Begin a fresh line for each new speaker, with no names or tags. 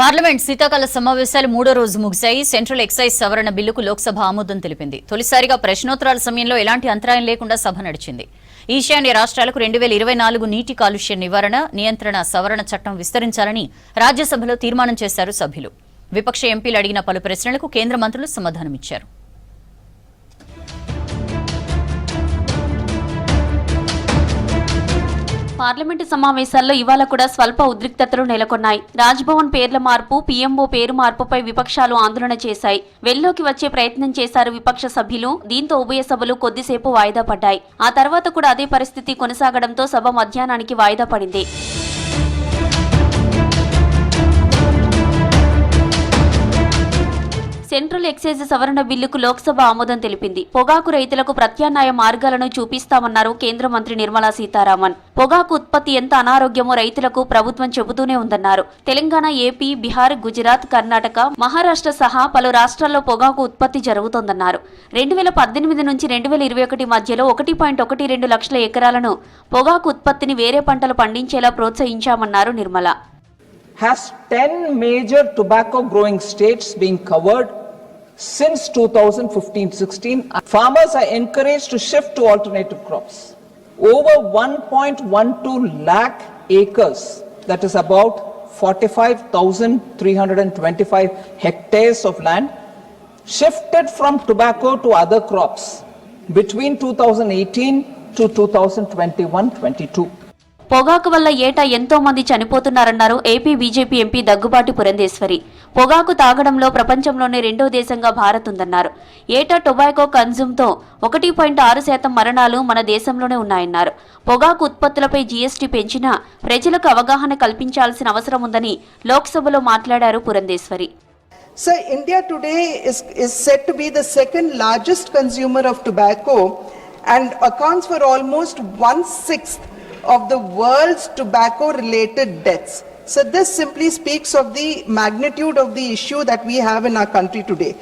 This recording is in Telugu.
పార్లమెంట్ శీతాకాల సమావేశాలు మూడో రోజు ముగిశాయి. సెంట్రల్ ఎక్సైజ్ సవరణ బిల్లుకు లోక్సభ ఆమోదం తెలిపింది. తొలిసారిగా ప్రశ్నోత్తరాల సమయంలో ఎలాంటి అంతరాయం లేకుండా సభ నడిచింది. ఈశాన్య రాష్ట్రాలకు రెండు వేల ఇరవై నాలుగు నీటి కాలుష్య నివారణ నియంత్రణ సవరణ చట్టం విస్తరించాలని రాజ్యసభలో తీర్మానం చేశారు సభ్యులు. విపక్ష ఎంపీలు అడిగిన పలు ప్రశ్నలకు కేంద్ర మంత్రులు సమాధానమిచ్చారు.
పార్లమెంటు సమావేశాల్లో ఇవాళ కూడా స్వల్ప ఉద్రిక్తతలు నెలకొన్నాయి. రాజ్భవన్ పేర్ల మార్పు పీఎంఓ పేరు మార్పుపై విపక్షాలు ఆందోళన చేశాయి. వెల్లోకి వచ్చే ప్రయత్నం చేశారు విపక్ష సభ్యులు. దీంతో ఉభయ సభలు కొద్దిసేపు వాయిదా పడ్డాయి. ఆ తర్వాత కూడా అదే పరిస్థితి కొనసాగడంతో సభ మధ్యాహ్నానికి వాయిదా పడింది. సెంట్రల్ ఎక్సైజ్ సవరణ బిల్లుకు లోక్సభ ఆమోదం తెలిపింది. పొగాకు రైతులకు ప్రత్యామ్నాయ మార్గాలను చూపిస్తామన్నారు కేంద్ర మంత్రి నిర్మలా సీతారామన్. పొగాకు ఉత్పత్తి ఎంత అనారోగ్యమో రైతులకు ప్రభుత్వం చెబుతూనే ఉందన్నారు. తెలంగాణ ఏపీ బీహార్ గుజరాత్ కర్ణాటక మహారాష్ట్ర సహా పలు రాష్ట్రాల్లో పొగాకు ఉత్పత్తి జరుగుతోందన్నారు. రెండు వేల పద్దెనిమిది నుంచి రెండు వేల ఇరవై ఒకటి మధ్యలో ఒకటి పాయింట్ ఒకటి రెండు లక్షల ఎకరాలను పొగాకు ఉత్పత్తిని వేరే పంటలు పండించేలా ప్రోత్సహించామన్నారు Nirmala.
Has 10 major tobacco growing states being covered? Since 2015-16. Farmers are encouraged to shift to alternative crops. Over 1.12 lakh acres, that is about 45,325 hectares of land, shifted from tobacco to other crops between 2018 to 2021-22.
పొగాకు వల్ల ఏటా ఎంతో మంది చనిపోతున్నారన్నారు AP BJP MP Daggubati Purandeswari పొగాకు తాగడంలో ప్రపంచంలోనే రెండో దేశంగా భారత్ ఉందన్నారు. ఏటా టొబాకో కన్జ్యూమ్తో ఒకటి పాయింట్ ఆరు శాతం మరణాలు మన దేశంలోనే ఉన్నాయన్నారు. పొగాకు ఉత్పత్తులపై జీఎస్టీ పెంచినా ప్రజలకు అవగాహన కల్పించాల్సిన అవసరం ఉందని లోక్సభలో మాట్లాడారు Purandeswari.
So India today is, is said to be the second largest consumer of tobacco and accounts for almost one-sixth of the world's tobacco-related deaths. So this simply speaks of the magnitude of the issue that we have in our country today.